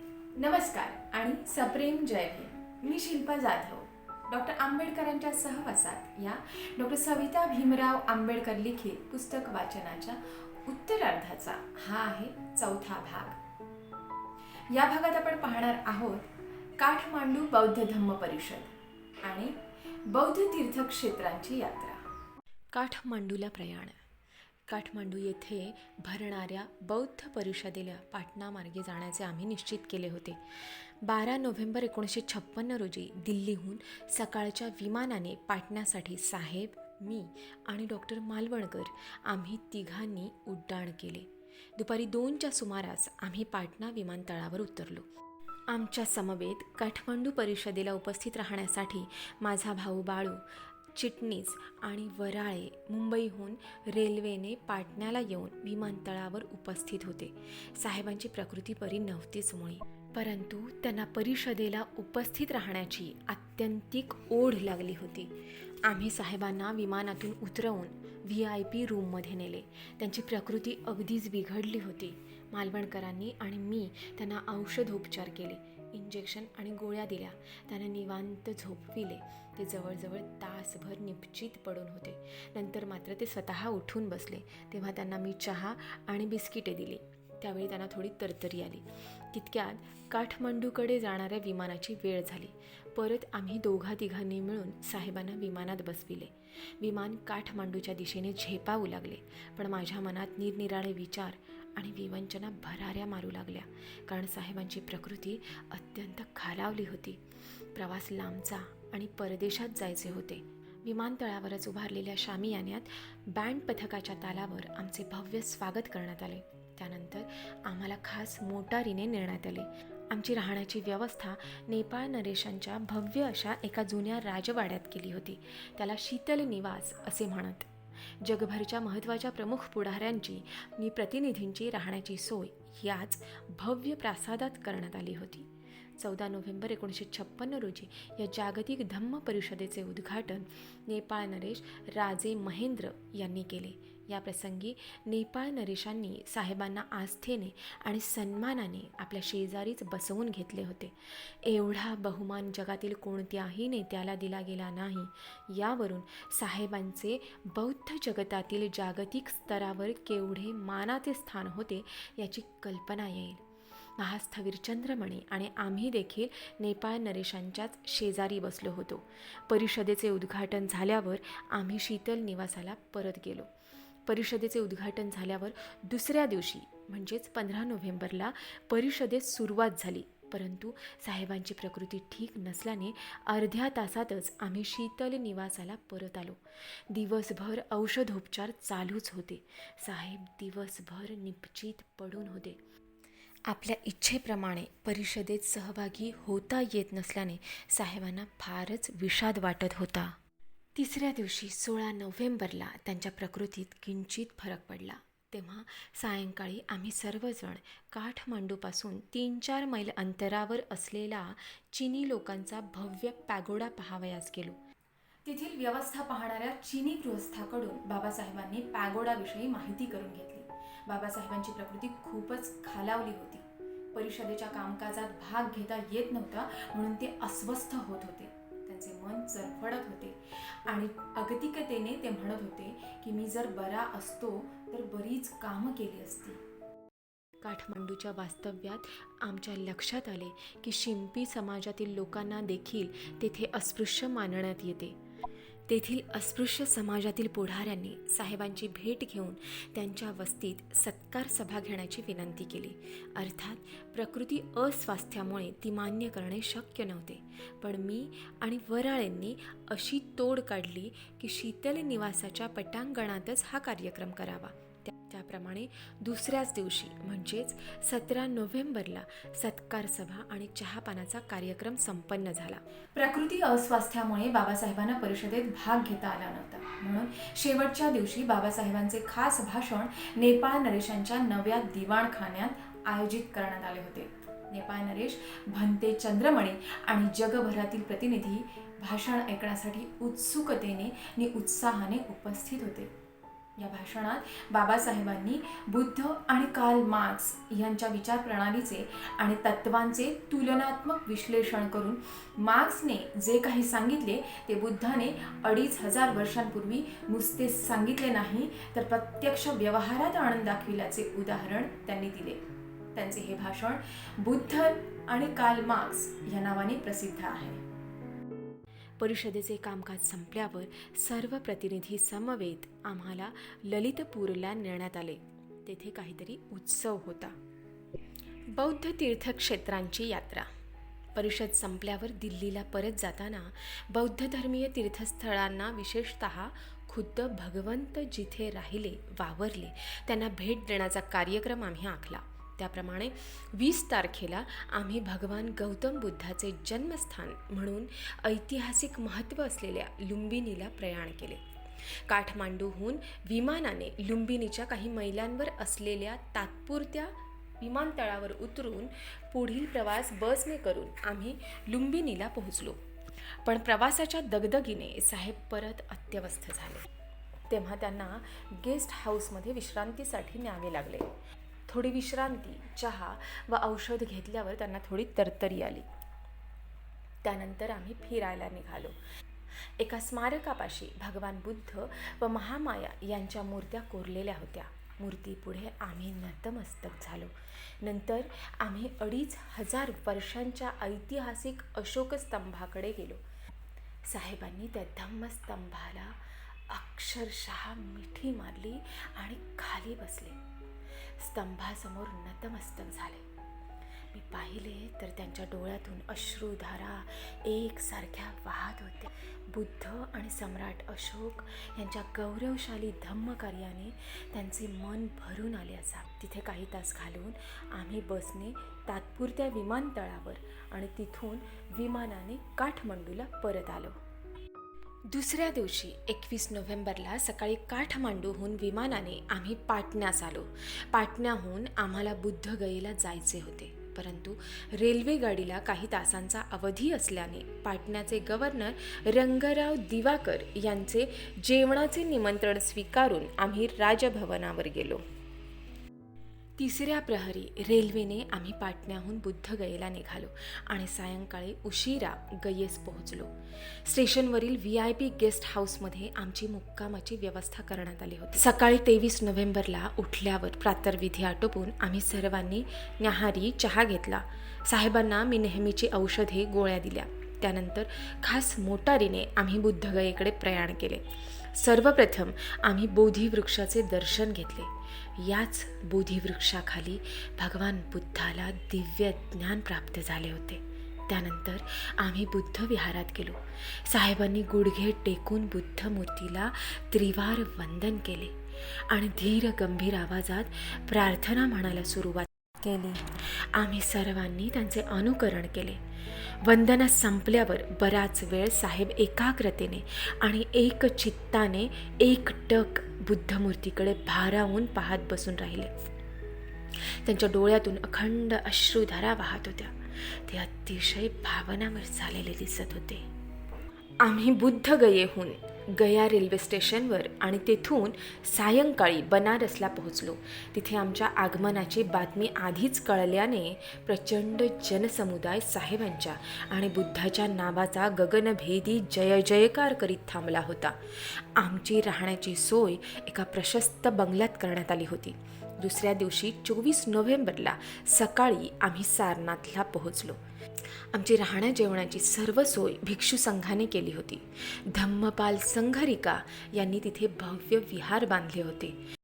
नमस्कार आणि सप्रेम जय भीम. मी शिल्पा जाधव. डॉक्टर आंबेडकरांच्या सहवासात या डॉक्टर सविता भीमराव आंबेडकर लिखित पुस्तक वाचनाच्या उत्तरार्धाचा हा आहे चौथा भाग. या भागात आपण पाहणार आहोत काठमांडू बौद्ध धम्म परिषद आणि बौद्ध तीर्थक्षेत्रांची यात्रा. काठमांडूला प्रयाण. काठमांडू येथे भरणाऱ्या बौद्ध परिषदेला पाटणामार्गे जाण्याचे आम्ही निश्चित केले होते. बारा नोव्हेंबर एकोणीसशे छप्पन्न रोजी दिल्लीहून सकाळच्या विमानाने पाटण्यासाठी साहेब मी आणि डॉक्टर मालवणकर आम्ही तिघांनी उड्डाण केले. दुपारी दोनच्या सुमारास आम्ही पाटणा विमानतळावर उतरलो. आमच्या समवेत काठमांडू परिषदेला उपस्थित राहण्यासाठी माझा भाऊ बाळू चिटणीस आणि वराळे मुंबईहून रेल्वेने पाटण्याला येऊन विमानतळावर उपस्थित होते. साहेबांची प्रकृती बरी नव्हतीच मुळी परंतु त्यांना परिषदेला उपस्थित राहण्याची आत्यंतिक ओढ लागली होती. आम्ही साहेबांना विमानातून उतरवून व्ही आय पी रूममध्ये नेले. त्यांची प्रकृती अगदीच बिघडली होती. मालवणकरांनी आणि मी त्यांना औषधोपचार केले. इंजेक्शन आणि गोळ्या दिल्या. त्यांना निवांत झोपविले ते जवळजवळ तासभर निपचित पडून होते. नंतर मात्र ते स्वतः उठून बसले. तेव्हा त्यांना मी चहा आणि बिस्किटे दिली. त्यावेळी त्यांना थोडी तरतरी आली. तितक्यात काठमांडूकडे जाणाऱ्या विमानाची वेळ झाली. परत आम्ही दोघा तिघांनी मिळून साहेबांना विमानात बसविले. विमान काठमांडूच्या दिशेने झेपावू लागले. पण माझ्या मनात निरनिराळे विचार आणि विवंचना भराऱ्या मारू लागल्या. कारण साहेबांची प्रकृती अत्यंत खालावली होती. प्रवास लांबचा आणि परदेशात जायचे होते. विमानतळावरच उभारलेल्या शामियान्यात बँड पथकाच्या तालावर आमचे भव्य स्वागत करण्यात आले. त्यानंतर आम्हाला खास मोटारीने नेण्यात आले. आमची राहण्याची व्यवस्था नेपाळ नरेशांच्या भव्य अशा एका जुन्या राजवाड्यात केली होती. त्याला शीतल निवास असे म्हणत. जगभरच्या महत्त्वाच्या प्रमुख पुढाऱ्यांची आणि प्रतिनिधींची राहण्याची सोय याच भव्य प्रासादात करण्यात आली होती. चौदा नोव्हेंबर एकोणीसशे छप्पन्न रोजी या जागतिक धम्म परिषदेचे उद्घाटन नेपाळ नरेश राजे महेंद्र यांनी केले. या प्रसंगी नेपाळ नरेशांनी साहेबांना आस्थेने आणि सन्मानाने आपल्या शेजारीच बसवून घेतले होते. एवढा बहुमान जगातील कोणत्याही नेत्याला दिला गेला नाही. यावरून साहेबांचे बौद्ध जगतातील जागतिक स्तरावर केवढे मानाचे स्थान होते याची कल्पना येईल. महास्थवीर चंद्रमणी आणि आम्ही देखील नेपाळ नरेशांच्याच शेजारी बसलो होतो. परिषदेचे उद्घाटन झाल्यावर आम्ही शीतल निवासाला परत गेलो. परिषदेचे उद्घाटन झाल्यावर दुसऱ्या दिवशी म्हणजेच पंधरा नोव्हेंबरला परिषदेत सुरुवात झाली. परंतु साहेबांची प्रकृती ठीक नसल्याने अर्ध्या तासातच आम्ही शीतल निवासाला परत आलो. दिवसभर औषधोपचार चालूच होते. साहेब दिवसभर निपचित पडून होते. आपल्या इच्छेप्रमाणे परिषदेत सहभागी होता येत नसल्याने साहेबांना फारच विषाद वाटत होता. तिसऱ्या दिवशी सोळा नोव्हेंबरला त्यांच्या प्रकृतीत किंचित फरक पडला. तेव्हा सायंकाळी आम्ही सर्वजण काठमांडूपासून तीन चार मैल अंतरावर असलेला चिनी लोकांचा भव्य पॅगोडा पहावयास गेलो. तेथील व्यवस्था पाहणाऱ्या चिनी गृहस्थाकडून बाबासाहेबांनी पॅगोडाविषयी माहिती करून घेतली. बाबासाहेबांची प्रकृती खूपच खालावली होती. परिषदेच्या कामकाजात भाग घेता येत नव्हता म्हणून ते अस्वस्थ होत होते. त्यांचे मन चरफडत होते आणि अगतिकतेने ते म्हणत होते की मी जर बरा असतो तर बरीच कामं केली असती. काठमांडूच्या वास्तव्यात आमच्या लक्षात आले की शिंपी समाजातील लोकांना देखील तेथे अस्पृश्य मानण्यात येते. तेथील अस्पृश्य समाजातील पुढाऱ्यांनी साहेबांची भेट घेऊन त्यांच्या वस्तीत सत्कार सभा घेण्याची विनंती केली. अर्थात प्रकृती अस्वास्थ्यामुळे ती मान्य करणे शक्य नव्हते. पण मी आणि वराळेंनी अशी तोड काढली की शीतल निवासाच्या पटांगणातच हा कार्यक्रम करावा. त्याप्रमाणे दुसऱ्याच दिवशी म्हणजेच सतरा नोव्हेंबरला सत्कार सभा आणि चहापानाचा कार्यक्रम संपन्न झाला. प्रकृती अस्वास्थ्यामुळे बाबासाहेबांना परिषदेत भाग घेता आला नव्हता. म्हणून शेवटच्या दिवशी बाबासाहेबांचे खास भाषण नेपाळ नरेशांच्या नव्या दिवाणखान्यात आयोजित करण्यात आले होते. नेपाळ नरेश भंते चंद्रमणी आणि जगभरातील प्रतिनिधी भाषण ऐकण्यासाठी उत्सुकतेने आणि उत्साहाने उपस्थित होते. या भाषणात बाबासाहेबांनी बुद्ध आणि कार्ल मार्क्स यांच्या विचार प्रणालीचे आणि तत्वांचे तुलनात्मक विश्लेषण करून मार्क्सने जे काही सांगितले ते बुद्धाने अडीच हजार वर्षांपूर्वी नुसते सांगितले नाही तर प्रत्यक्ष व्यवहारात आणून दाखविल्याचे उदाहरण त्यांनी दिले. त्यांचे हे भाषण बुद्ध आणि कार्ल मार्क्स या नावाने प्रसिद्ध आहे. परिषदेचे कामकाज संपल्यावर सर्व प्रतिनिधी समवेत आम्हाला ललितपूरला नेण्यात आले. तेथे काहीतरी उत्सव होता. बौद्ध तीर्थक्षेत्रांची यात्रा. परिषद संपल्यावर दिल्लीला परत जाताना बौद्ध धर्मीय तीर्थस्थळांना विशेषत खुद्द भगवंत जिथे राहिले वावरले त्यांना भेट देण्याचा कार्यक्रम आम्ही आखला. त्याप्रमाणे वीस तारखेला आम्ही भगवान गौतम बुद्धाचे जन्मस्थान म्हणून ऐतिहासिक महत्त्व असलेल्या लुंबिनीला प्रयाण केले. काठमांडूहून विमानाने लुंबिनीच्या काही मैलांवर असलेल्या तात्पुरत्या विमानतळावर उतरून पुढील प्रवास बसने करून आम्ही लुंबिनीला पोहोचलो. पण प्रवासाच्या दगदगीने साहेब परत अत्यवस्थ झाले. तेव्हा त्यांना गेस्ट हाऊसमध्ये विश्रांतीसाठी न्यावे लागले. थोडी विश्रांती चहा व औषध घेतल्यावर त्यांना थोडी तरतरी आली. त्यानंतर आम्ही फिरायला निघालो. एका स्मारकापाशी भगवान बुद्ध व महामाया यांच्या मूर्त्या कोरलेल्या होत्या. मूर्तीपुढे आम्ही नतमस्तक झालो. नंतर आम्ही अडीच हजार वर्षांच्या ऐतिहासिक अशोक स्तंभाकडे गेलो. साहेबांनी त्या धम्मस्तंभाला अक्षरशः मिठी मारली आणि खाली बसले. स्तंभासमोर नतमस्तक झाले. मी पाहिले तर त्यांच्या डोळ्यातून अश्रुधारा एकसारख्या वाहत होत्या. बुद्ध आणि सम्राट अशोक यांच्या गौरवशाली धम्मकार्याने त्यांचे मन भरून आले असा. तिथे काही तास घालवून आम्ही बसने तात्पुरत्या विमानतळावर आणि तिथून विमानाने काठमंडूला परत आलो. दुसऱ्या दिवशी एकवीस नोव्हेंबरला सकाळी काठमांडूहून विमानाने आम्ही पाटण्यास आलो पाटण्याहून आम्हाला बुद्धगयेला जायचे होते. परंतु रेल्वे गाडीला काही तासांचा अवधी असल्याने पाटण्याचे गव्हर्नर रंगराव दिवाकर यांचे जेवणाचे निमंत्रण स्वीकारून आम्ही राजभवनावर गेलो. तिसऱ्या प्रहरी रेल्वेने आम्ही पाटण्याहून बुद्धगयेला निघालो आणि सायंकाळी उशिरा गयेस पोहोचलो. स्टेशनवरील व्ही आय पी गेस्ट हाऊसमध्ये आमची मुक्कामाची व्यवस्था करण्यात आली होती. सकाळी तेवीस नोव्हेंबरला उठल्यावर प्रातर्विधी आटोपून आम्ही सर्वांनी न्याहारी चहा घेतला. साहेबांना मी नेहमीची औषधे गोळ्या दिल्या. त्यानंतर खास मोटारीने आम्ही बुद्धगयेकडे प्रयाण केले. सर्वप्रथम आम्ही बोधी वृक्षाचे दर्शन घेतले. याच बोधिवृक्षाखाली भगवान बुद्धाला दिव्य ज्ञान प्राप्त झाले होते. त्यानंतर आम्ही बुद्ध विहारात गेलो. साहेबांनी गुडघे टेकून बुद्ध मूर्तीला त्रिवार वंदन केले आणि धीर गंभीर आवाजात प्रार्थना म्हणायला सुरुवात केली. आम्ही सर्वांनी त्यांचे अनुकरण केले. वंदना संपल्यावर बराच वेळ साहेब एकाग्रतेने आणि एक चित्ताने एक टक बुद्धमूर्तीकडे भारावून पाहत बसून राहिले. त्यांच्या डोळ्यातून अखंड अश्रुधारा वाहत होत्या. ते अतिशय भावनावर झालेले दिसत होते. आम्ही बुद्ध गयेहून गया रेल्वे स्टेशनवर आणि तेथून सायंकाळी बनारसला पोहोचलो. तिथे आमच्या आगमनाची बातमी आधीच कळल्याने प्रचंड जनसमुदाय साहेबांच्या आणि बुद्धाच्या नावाचा गगनभेदी जय जयकार करीत थांबला होता. आमची राहण्याची सोय एका प्रशस्त बंगल्यात करण्यात आली होती. दुसऱ्या दिवशी चोवीस नोव्हेंबरला सकाळी आम्ही सारनाथला पोहोचलो. आमची राहण्या जेवणाची सर्व सोय भिक्षू संघाने केली होती. धम्मपाल संघरिका यांनी तिथे भव्य विहार बांधले होते.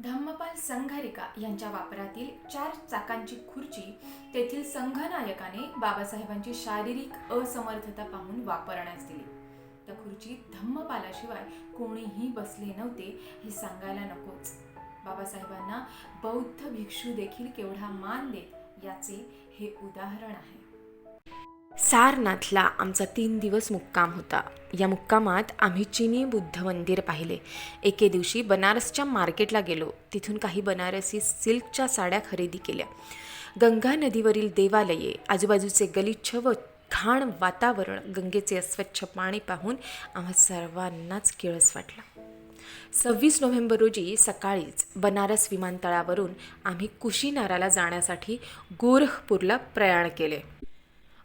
धम्मपाल संघरिका यांच्या वापरातील चार चाकांची खुर्ची तेथील संघनायकाने बाबासाहेबांची शारीरिक असमर्थता पाहून वापरण्यास दिली. त्या खुर्चीत धम्मपालाशिवाय कोणीही बसले नव्हते हे सांगायला नकोच. बाबासाहेबांना बौद्ध भिक्षू देखील केवढा मान देत याचे हे उदाहरण आहे. सारनाथला आमचा तीन दिवस मुक्काम होता. या मुक्कामात आम्ही चिनी बुद्ध मंदिर पाहिले. एके दिवशी बनारसच्या मार्केटला गेलो. तिथून काही बनारसी सिल्कच्या साड्या खरेदी केल्या. गंगा नदीवरील देवालये आजूबाजूचे गलिच्छ व घाण वातावरण गंगेचे अस्वच्छ पाणी पाहून आम्हा सर्वांनाच किळस वाटला. सव्वीस नोव्हेंबर रोजी सकाळीच बनारस विमानतळावरून आम्ही कुशीनाराला जाण्यासाठी गोरखपूरला प्रयाण केले.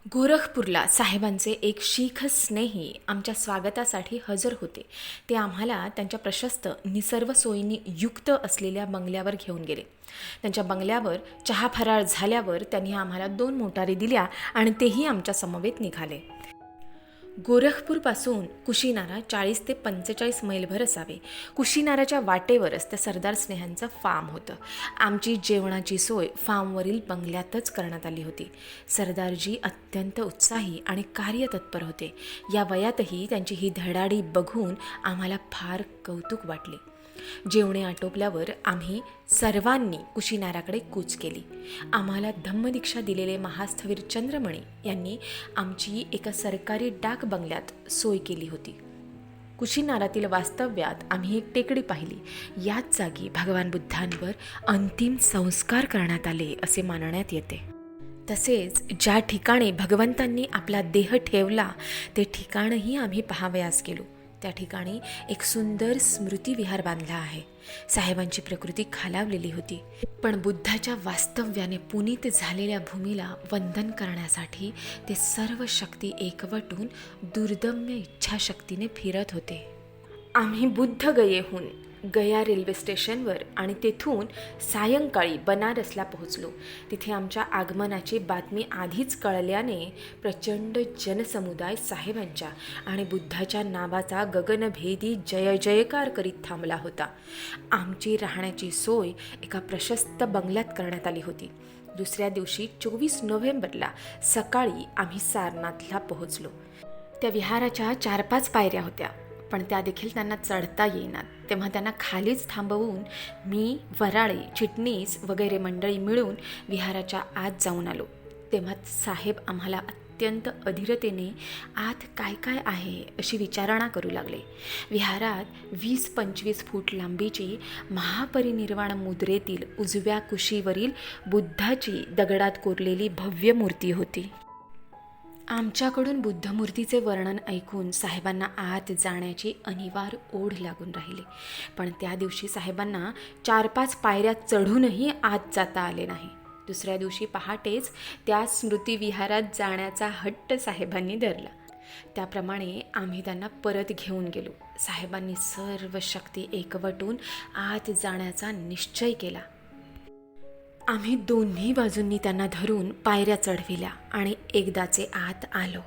गोरखपूरला साहेबांचे एक शीख स्नेही आमच्या स्वागतासाठी हजर होते. ते आम्हाला त्यांच्या प्रशस्त निसर्व सोयींनी युक्त असलेल्या बंगल्यावर घेऊन गेले. त्यांच्या बंगल्यावर चहा फराळ झाल्यावर त्यांनी आम्हाला दोन मोटारी दिल्या आणि तेही आमच्या समवेत निघाले. गोरखपूरपासून कुशीनारा चाळीस ते पंचेचाळीस मैलभर असावे. कुशीनाराच्या वाटेवरच त्या सरदार स्नेहांचं फार्म होतं. आमची जेवणाची सोय फार्मवरील बंगल्यातच करण्यात आली होती. सरदारजी अत्यंत उत्साही आणि कार्यतत्पर होते. या वयातही त्यांची ही धडाडी बघून आम्हाला फार कौतुक वाटले. जेवणे आटोपल्यावर आम्ही सर्वांनी कुशीनाराकडे कूच केली. आम्हाला धम्मदीक्षा दिलेले महास्थवीर चंद्रमणी यांनी आमची एका सरकारी डाक बंगल्यात सोय केली होती. कुशीनारातील वास्तव्यात आम्ही एक टेकडी पाहिली. याच जागी भगवान बुद्धांवर अंतिम संस्कार करण्यात आले असे मानण्यात येते. तसेच ज्या ठिकाणी भगवंतांनी आपला देह ठेवला ते ठिकाणही आम्ही पाहावयास गेलो. त्या ठिकाणी एक सुंदर स्मृती विहार बांधला आहे. साहेबांची प्रकृती खालावलेली होती. पण बुद्धाच्या वास्तव्याने पुनीत झालेल्या भूमीला वंदन करण्यासाठी ते सर्व शक्ती एकवटून दुर्दम्य इच्छाशक्तीने फिरत होते. आम्ही बुद्धगयेहून गया रेल्वे स्टेशनवर आणि तेथून सायंकाळी बनारसला पोहोचलो. तिथे आमच्या आगमनाची बातमी आधीच कळल्याने प्रचंड जनसमुदाय साहेबांच्या आणि बुद्धाच्या नावाचा गगनभेदी जय जयकार करीत थांबला होता. आमची राहण्याची सोय एका प्रशस्त बंगल्यात करण्यात आली होती. दुसऱ्या दिवशी चोवीस नोव्हेंबरला सकाळी आम्ही सारनाथला पोहोचलो. त्या विहाराच्या चार पाच पायऱ्या होत्या. पण त्या देखील त्यांना चढता येईनात. तेव्हा त्यांना खालीच थांबवून मी वराळे चिटणीस वगैरे मंडळी मिळून विहाराच्या आत जाऊन आलो. तेव्हा साहेब आम्हाला अत्यंत अधीरतेने आत काय काय आहे? अशी विचारणा करू लागले. विहारात वीस पंचवीस फूट लांबीची महापरिनिर्वाण मुद्रेतील उजव्या कुशीवरील बुद्धाची दगडात कोरलेली भव्य मूर्ती होती. आमच्याकडून बुद्धमूर्तीचे वर्णन ऐकून साहेबांना आत जाण्याची अनिवार्य ओढ लागून राहिली. पण त्या दिवशी साहेबांना चार पाच पायऱ्या चढूनही आत जाता आले नाही. दुसऱ्या दिवशी पहाटेच त्या स्मृतिविहारात जाण्याचा हट्ट साहेबांनी धरला. त्याप्रमाणे आम्ही त्यांना परत घेऊन गेलो. साहेबांनी सर्व शक्ती एकवटून आत जाण्याचा निश्चय केला. आम्ही दोन्ही बाजूंनी त्यांना धरून पायऱ्या चढविल्या आणि एकदाचे आत आलो.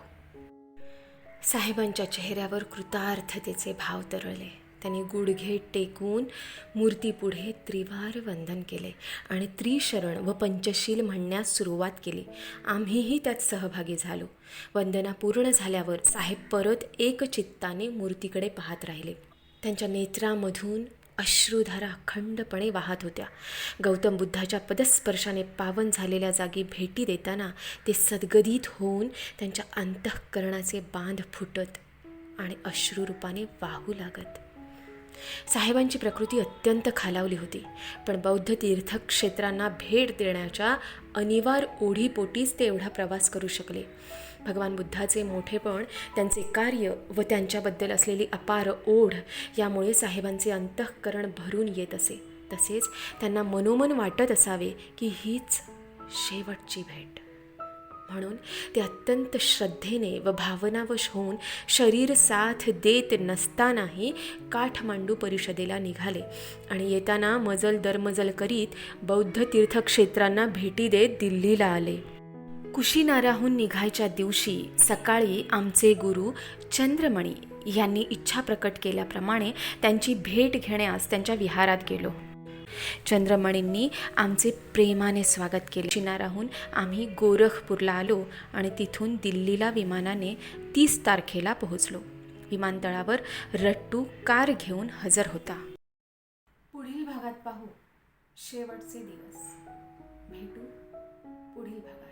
साहेबांच्या चेहऱ्यावर कृतार्थतेचे भाव तरळले. त्यांनी गुडघे टेकून मूर्तीपुढे त्रिवार वंदन केले आणि त्रिशरण व पंचशील म्हणण्यास सुरुवात केली. आम्हीही त्यात सहभागी झालो. वंदना पूर्ण झाल्यावर साहेब परत एकचित्ताने मूर्तीकडे पाहत राहिले. त्यांच्या नेत्रामधून अश्रुधारा अखंडपणे वाहत होत्या. गौतम बुद्धाच्या पदस्पर्शाने पावन झालेल्या जागी भेटी देताना ते सद्गदित होऊन त्यांच्या अंतःकरणाचे बांध फुटत आणि अश्रुरूपाने वाहू लागत. साहेबांची प्रकृती अत्यंत खालावली होती पण बौद्ध तीर्थक्षेत्रांना भेट देण्याच्या अनिवार्य ओढीपोटीच ते एवढा प्रवास करू शकले. भगवान बुद्धाचे मोठेपण त्यांचे कार्य व त्यांच्याबद्दल असलेली अपार ओढ यामुळे साहेबांचे अंतःकरण भरून येत असे. तसेच त्यांना मनोमन वाटत असावे की हीच शेवटची भेट. म्हणून ते अत्यंत श्रद्धेने व भावनावश होऊन शरीर साथ देत नसतानाही काठमांडू परिषदेला निघाले आणि येताना मजल दरमजल करीत बौद्ध तीर्थक्षेत्रांना भेटी देत दिल्लीला आले. कुशीनाराहून निघायच्या दिवशी सकाळी आमचे गुरु चंद्रमणी यांनी इच्छा प्रकट केल्याप्रमाणे त्यांची भेट घेण्यास त्यांच्या विहारात गेलो. चंद्रमणींनी आमचे प्रेमाने स्वागत केले. चिनाराहून आम्ही गोरखपूरला आलो आणि तिथून दिल्लीला विमानाने तीस तारखेला पोहोचलो. विमानतळावर रट्टू कार घेऊन हजर होता. पुढील भागात पाहू. शेवटचे दिवस. भेटू पुढील भागात.